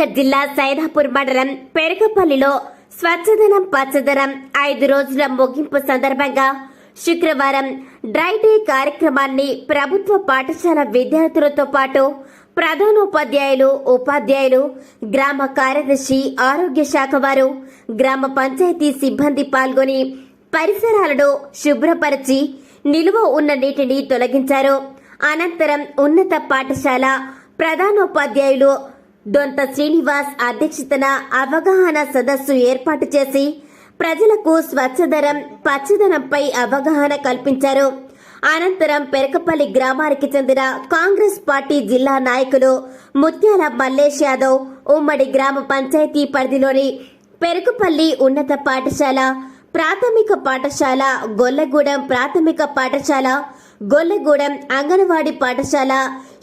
కరీంనగర్ జిల్లా సైదాపూర్ మండలం పెరకపల్లిలో స్వచ్ఛదనం పచ్చదనం ఐదు రోజుల ముగింపు సందర్భంగా శుక్రవారం డ్రై డే కార్యక్రమాన్ని ప్రభుత్వ పాఠశాల విద్యార్థులతో పాటు ప్రధానోపాధ్యాయులు ఉపాధ్యాయులు గ్రామ కార్యదర్శి ఆరోగ్య శాఖ వారు గ్రామ పంచాయతీ సిబ్బంది పాల్గొని పరిసరాలను శుభ్రపరిచి నిలువ ఉన్న నీటిని తొలగించారు. అనంతరం ఉన్నత పాఠశాల ప్రధానోపాధ్యాయులు దొంత శ్రీనివాస్ అధ్యక్షతన అవగాహన సదస్సు ఏర్పాటు చేసి ప్రజలకు స్వచ్ఛదనం పచ్చదనంపై అవగాహన కల్పించారు. అనంతరం పెరకపల్లి గ్రామానికి చెందిన కాంగ్రెస్ పార్టీ జిల్లా నాయకులు ముత్యాల మల్లేష్ యాదవ్ ఉమ్మడి గ్రామ పంచాయతీ పరిధిలోని పెరకపల్లి ఉన్నత పాఠశాల ప్రాథమిక పాఠశాల గొల్లగూడెం ప్రాథమిక పాఠశాల గొల్లగూడెం అంగన్వాడీ పాఠశాల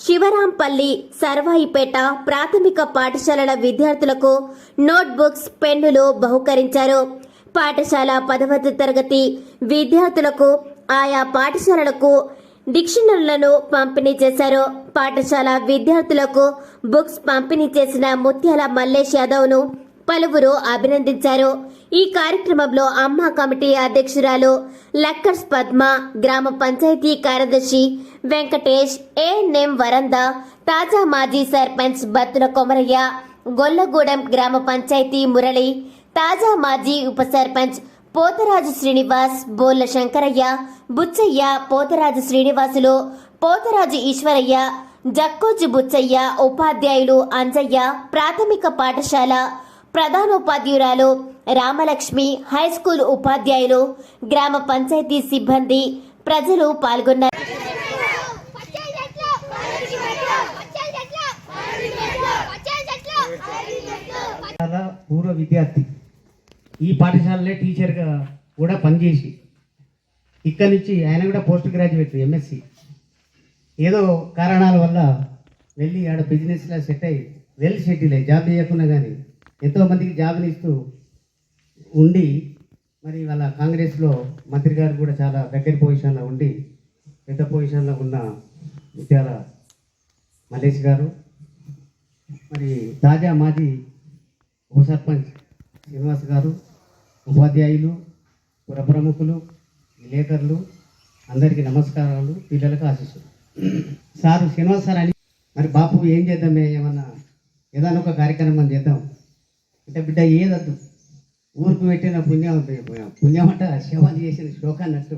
శివరాంపల్లి సర్వాయిపేట ప్రాథమిక పాఠశాలల విద్యార్థులకు నోట్బుక్స్ పెన్నులు బహుకరించారు. పాఠశాల పదవ తరగతి విద్యార్థులకు ఆయా పాఠశాలలకు డిక్షనరీలను పంపిణీ చేశారు. పాఠశాల విద్యార్థులకు బుక్స్ పంపిణీ చేసిన ముత్యాల మల్లేష్ యాదవ్ను పలువురు అభినందించారు. ఈ కార్యక్రమంలో అమ్మ కమిటీ అధ్యక్షురాలు లక్కర్స్ పద్మ గ్రామ పంచాయతీ కార్యదర్శి వెంకటేష్ ఏఎన్ఎం వరంద తాజా మాజీ సర్పంచ్ బత్తుల కొమరయ్య గొల్లగూడెం గ్రామ పంచాయతీ మురళి తాజా మాజీ ఉప సర్పంచ్ పోతరాజు శ్రీనివాస్ బోర్ల శంకరయ్య బుచ్చయ్య పోతరాజు శ్రీనివాసులు పోతరాజు ఈశ్వరయ్య జక్కోజు బుచ్చయ్య ఉపాధ్యాయులు అంజయ్య ప్రాథమిక పాఠశాల ప్రధానోపాధ్యురాలు రామలక్ష్మి హై స్కూల్ ఉపాధ్యాయులు గ్రామ పంచాయతీ సిబ్బంది ప్రజలు పాల్గొన్నారు. పాఠశాల పూర్వ విద్యార్థి. ఈ పాఠశాలలో టీచర్గా కూడా పనిచేసి ఇక్కడి నుంచి ఆయన కూడా పోస్ట్ గ్రాడ్యుయేట్ ఎంఎస్సి ఏదో కారణాల వల్ల వెళ్ళి ఆడ బిజినెస్లో సెట్ అయ్యి వెల్ సెటిల్ అయ్యి జాబ్ చేయకుండా కానీ ఎంతోమందికి జాబ్ని ఇస్తూ ఉండి మరి వాళ్ళ కాంగ్రెస్లో మంత్రి గారు కూడా చాలా దగ్గర పొజిషన్లో ఉండి పెద్ద పొజిషన్లో ఉన్న ముత్యాల మలేష్ గారు మరి తాజా మాజీ ఉప సర్పంచ్ శ్రీనివాస్ గారు ఉపాధ్యాయులు పుర ప్రముఖులు విలేకరులు అందరికీ నమస్కారాలు పిల్లలకు ఆశిస్సులు. సారు శ్రీనివాస్ సార్ అని మరి బాపు ఏం చేద్దామే ఏమన్నా ఏదైనా ఒక కార్యక్రమం చేద్దాం. అంటే బిడ్డ ఏదద్దు. ఊరుకు పెట్టిన పుణ్యం పుణ్యం అంట సేవ చేసిన శ్లోక అన్నట్టు.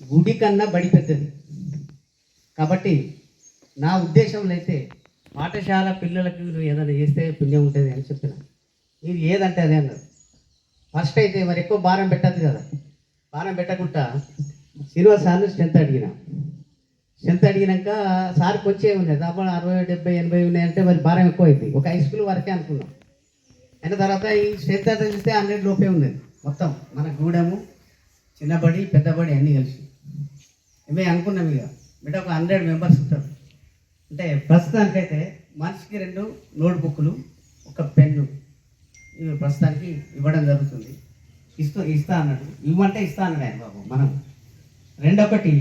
గుడి కన్నా బడి పెద్దది. కాబట్టి నా ఉద్దేశంలో అయితే పాఠశాల పిల్లలకు ఏదైనా చేస్తే పుణ్యం ఉంటుంది అని చెప్పిన. మీరు ఏదంటే అదే అన్నారు. ఫస్ట్ అయితే మరి ఎక్కువ భారం పెట్టద్దు కదా. భారం పెట్టకుండా శ్రీనివాస్ సార్ని స్ట్రెంత్ అడిగిన. స్ట్రెంత్ అడిగినాక సార్కి వచ్చే ఉన్నాయి దాదాపు అరవై డెబ్బై ఎనభై ఉన్నాయంటే మరి భారం ఎక్కువ అవుతుంది ఒక హై స్కూల్ వరకే అనుకున్నాం. అయిన తర్వాత ఈ స్ట్రెంత్ అంతా చూస్తే హండ్రెడ్ లోపే ఉంది మొత్తం మన గూడెము చిన్నబడి పెద్దబడి అన్నీ కలిసి. మేము అనుకున్నాం ఇక. బిడ్డ ఒక హండ్రెడ్ మెంబర్స్ ఉంటారు. అంటే ప్రస్తుతానికైతే మనిషికి రెండు నోట్ బుక్లు ఒక పెన్ను ఇవి ప్రస్తుతానికి ఇవ్వడం జరుగుతుంది. ఇస్తూ ఇస్తా అన్నాడు. ఇవ్వమంటే ఇస్తా అన్నాడు ఆయన బాబు మనం. రెండొకటి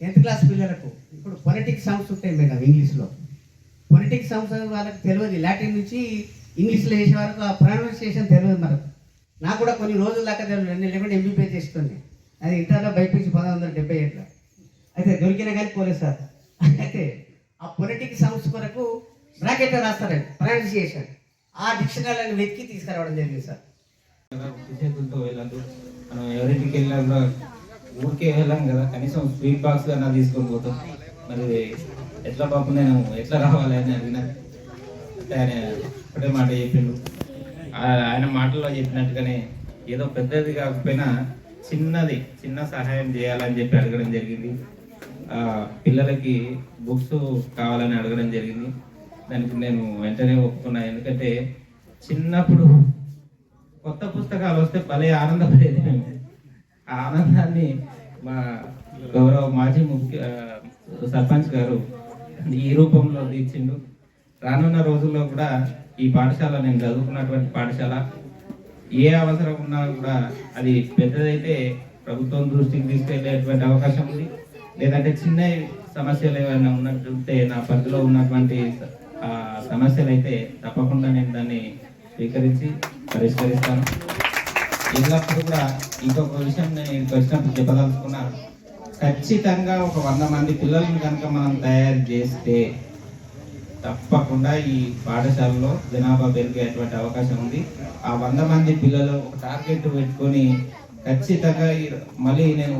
టెన్త్ క్లాస్ పిల్లలకు ఇప్పుడు పొలిటిక్స్ సమ్స్ ఉంటాయి మేడం ఇంగ్లీష్లో. పొలిటిక్స్ సమ్స్ వాళ్ళకి తెలియదు. లాటిన్ నుంచి ఇంగ్లీష్లో చేసే వరకు ఆ ప్రొనౌన్సియేషన్ తెలియదు మనకు. నాకు కూడా కొన్ని రోజుల దాకా తెలియదు. నేను లేకుండా ఎంబీపీఎస్ చేస్తుంది అది ఇంటర్లో బైపీసీ పంతొమ్మిది వందల డెబ్బై ఏడులో. అయితే దొరికినా కానీ పోలేదు సార్. అయితే ఆ పొలిటిక్స్ సమ్స్ కొరకు బ్రాకెట్ రాస్తారండి ప్రొనౌన్సియేషన్ ఆ డిక్షనరీని వెతికి తీసుకురావడం జరిగింది సార్. చేతులతో వెళ్ళదు మనం ఎవరింటికి వెళ్ళినా కూడా ఊరికే వెళ్ళాం కదా కనీసం స్వీట్ బాక్స్ అన్నా తీసుకొని పోతాం. మరి ఎట్లా పాపం నేను ఎట్లా రావాలి అని అడిగిన ఆయన ఒకటే మాట చెప్పిండు. ఆయన మాటల్లో చెప్పినట్టుగానే ఏదో పెద్దది కాకపోయినా చిన్నది చిన్న సహాయం చేయాలని చెప్పి అడగడం జరిగింది. పిల్లలకి బుక్స్ కావాలని అడగడం జరిగింది. దానికి నేను వెంటనే ఒప్పుకున్నా. ఎందుకంటే చిన్నప్పుడు కొత్త పుస్తకాలు వస్తే భలే ఆనందపడేది. ఆ ఆనందాన్ని మా గౌరవ మాజీ ముఖ్య సర్పంచ్ గారు ఈ రూపంలో తీర్చిండు. రానున్న రోజుల్లో కూడా ఈ పాఠశాల నేను చదువుకున్నటువంటి పాఠశాల ఏ అవసరం ఉన్నా కూడా అది పెద్దదైతే ప్రభుత్వం దృష్టికి తీసుకెళ్ళేటువంటి అవకాశం ఉంది. లేదంటే చిన్న సమస్యలు ఏమైనా ఉన్నట్టుంటే నా పరిధిలో ఉన్నటువంటి సమస్యలు అయితే తప్పకుండా నేను దాన్ని స్వీకరించి పరిష్కరిస్తాను. ఎల్లప్పుడూ కూడా ఇంకొక విషయం నేను ఇక్కడికి వచ్చినప్పుడు చెప్పదలుచుకున్నా ఖచ్చితంగా ఒక వంద మంది పిల్లల్ని కనుక మనం తయారు చేస్తే తప్పకుండా ఈ పాఠశాలలో జనాభా పెరిగేటువంటి అవకాశం ఉంది. ఆ వంద మంది పిల్లలు ఒక టార్గెట్ పెట్టుకొని ఖచ్చితంగా మళ్ళీ నేను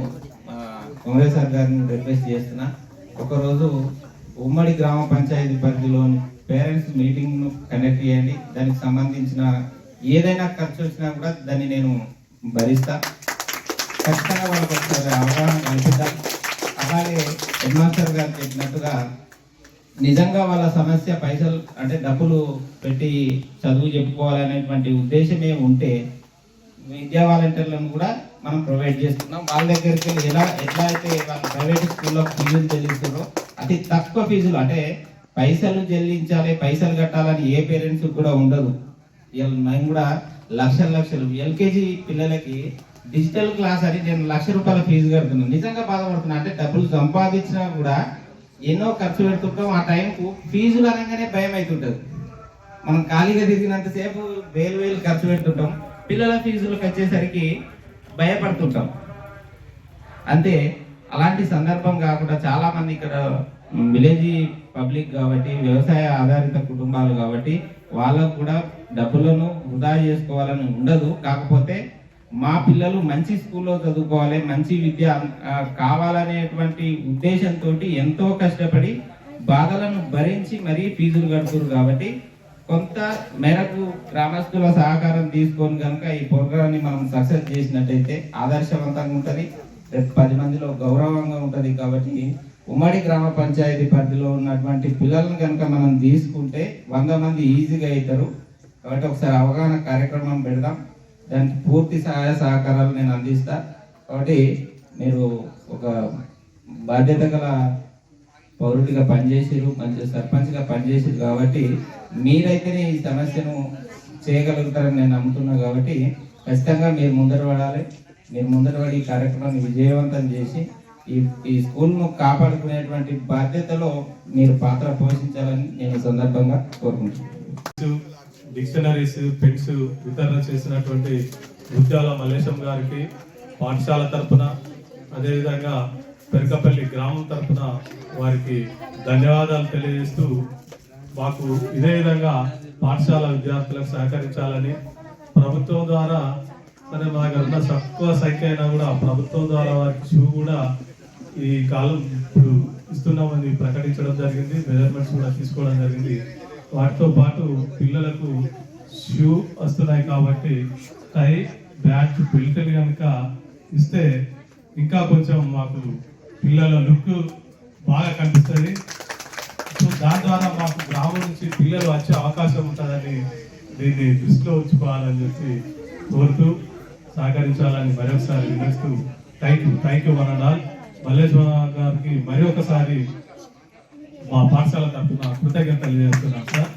ఆ, కాంగ్రెస్ సార్ గారిని రిక్వెస్ట్ చేస్తున్నా. ఒకరోజు ఉమ్మడి గ్రామ పంచాయతీ పరిధిలోని పేరెంట్స్ మీటింగ్ను కండక్ట్ చేయండి. దానికి సంబంధించిన ఏదైనా ఖర్చు వచ్చినా కూడా దాన్ని నేను భరిస్తా. ఖచ్చితంగా వాళ్ళకి ఒకసారి అవగాహన కల్పిద్దాం. అలాగే హెడ్ మాస్టర్ గారు చెప్పినట్టుగా నిజంగా వాళ్ళ సమస్య పైసలు అంటే డబ్బులు పెట్టి చదువు చెప్పుకోవాలనేటువంటి ఉద్దేశమే ఉంటే విద్యా వాలంటీర్లను కూడా మనం ప్రొవైడ్ చేస్తున్నాం. వాళ్ళ దగ్గరికి వెళ్ళి ఎలా ఎట్లా అయితే వాళ్ళ ప్రైవేట్ స్కూల్లో ఫీజులు చెల్లిస్తున్నారో అతి తక్కువ ఫీజులు అంటే పైసలు చెల్లించాలి పైసలు కట్టాలని ఏ పేరెంట్స్ కూడా ఉండదు. మేము కూడా లక్షల లక్షలు ఎల్కేజీ పిల్లలకి డిజిటల్ క్లాస్ అని నేను లక్ష రూపాయల ఫీజు కడుతున్నాను. నిజంగా బాధపడుతున్నా అంటే డబ్బులు సంపాదించినా కూడా ఎన్నో ఖర్చు పెడుతుంటాం. ఆ టైంకు ఫీజులు అనగానే భయం అవుతుంటుంది. మనం ఖాళీగా తిరిగినంతసేపు వేలు వేలు ఖర్చు పెడుతుంటాం. పిల్లల ఫీజులకు వచ్చేసరికి భయపడుతుంటాం. అంతే అలాంటి సందర్భం కాకుండా చాలా మంది ఇక్కడ విలేజ్ పబ్లిక్ కాబట్టి వ్యవసాయ ఆధారిత కుటుంబాలు కాబట్టి వాళ్ళకు కూడా డబ్బులను వృధా చేసుకోవాలని ఉండదు. కాకపోతే మా పిల్లలు మంచి స్కూల్లో చదువుకోవాలి మంచి విద్య కావాలనేటువంటి ఉద్దేశంతో ఎంతో కష్టపడి బాధలను భరించి మరీ ఫీజులు కడుతురు కాబట్టి కొంత మేరకు గ్రామస్తుల సహకారం తీసుకొని కనుక ఈ ప్రోగ్రాన్ని మనం సక్సెస్ చేసినట్టయితే ఆదర్శవంతంగా ఉంటుంది. రేపు పది మందిలో గౌరవంగా ఉంటుంది కాబట్టి ఉమ్మడి గ్రామ పంచాయతీ పరిధిలో ఉన్నటువంటి పిల్లలను కనుక మనం తీసుకుంటే వంద మంది ఈజీగా అవుతారు. కాబట్టి ఒకసారి అవగాహన కార్యక్రమం పెడదాం. దానికి పూర్తి సహాయ సహకారాలు నేను అందిస్తా. కాబట్టి మీరు ఒక బాధ్యత గల పౌరుడిగా పనిచేసారు మంచి సర్పంచ్గా పనిచేసారు కాబట్టి మీరైతేనే ఈ సమస్యను చేయగలుగుతారని నేను నమ్ముతున్నా కాబట్టి ఖచ్చితంగా మీరు ముందర పడాలి. మీరు ముందర పడి ఈ కార్యక్రమాన్ని విజయవంతం చేసి ఈ ఈ స్కూల్ను కాపాడుకునేటువంటి బాధ్యతలో మీరు పాత్ర పోషించాలని నేను సందర్భంగా కోరుకుంటున్నాను. డిక్షనరీస్ పెన్స్ వితరణ చేసినటువంటి ముత్యాల మల్లేశం గారికి పాఠశాల తరపున అదేవిధంగా పెరకపల్లి గ్రామం తరఫున వారికి ధన్యవాదాలు తెలియజేస్తూ మాకు ఇదే విధంగా పాఠశాల విద్యార్థులకు సహకరించాలని ప్రభుత్వం ద్వారా సరే మా దగ్గర ఉన్న తక్కువ సంఖ్య అయినా కూడా ప్రభుత్వం ద్వారా వారికి షూ కూడా ఈ కాలం ఇప్పుడు ఇస్తున్నామని ప్రకటించడం జరిగింది మెజర్మెంట్స్ కూడా తీసుకోవడం జరిగింది. వాటితో పాటు పిల్లలకు షూ వస్తున్నాయి కాబట్టి టై బ్యాట్ బెల్ట్లు కనుక ఇస్తే ఇంకా కొంచెం మాకు పిల్లల లుక్ బాగా కనిపిస్తుంది. సో దాని ద్వారా మాకు గ్రామం నుంచి పిల్లలు వచ్చే అవకాశం ఉంటుందని దీన్ని దృష్టిలో ఉంచుకోవాలని చెప్పి కోరుతూ సహకరించాలని మరొకసారి వినిస్తూ thank you thank you one and all Malleswara గారికి మరి ఒకసారి మా పాఠశాల తరఫున కృతజ్ఞతలు చేస్తున్నాం సార్.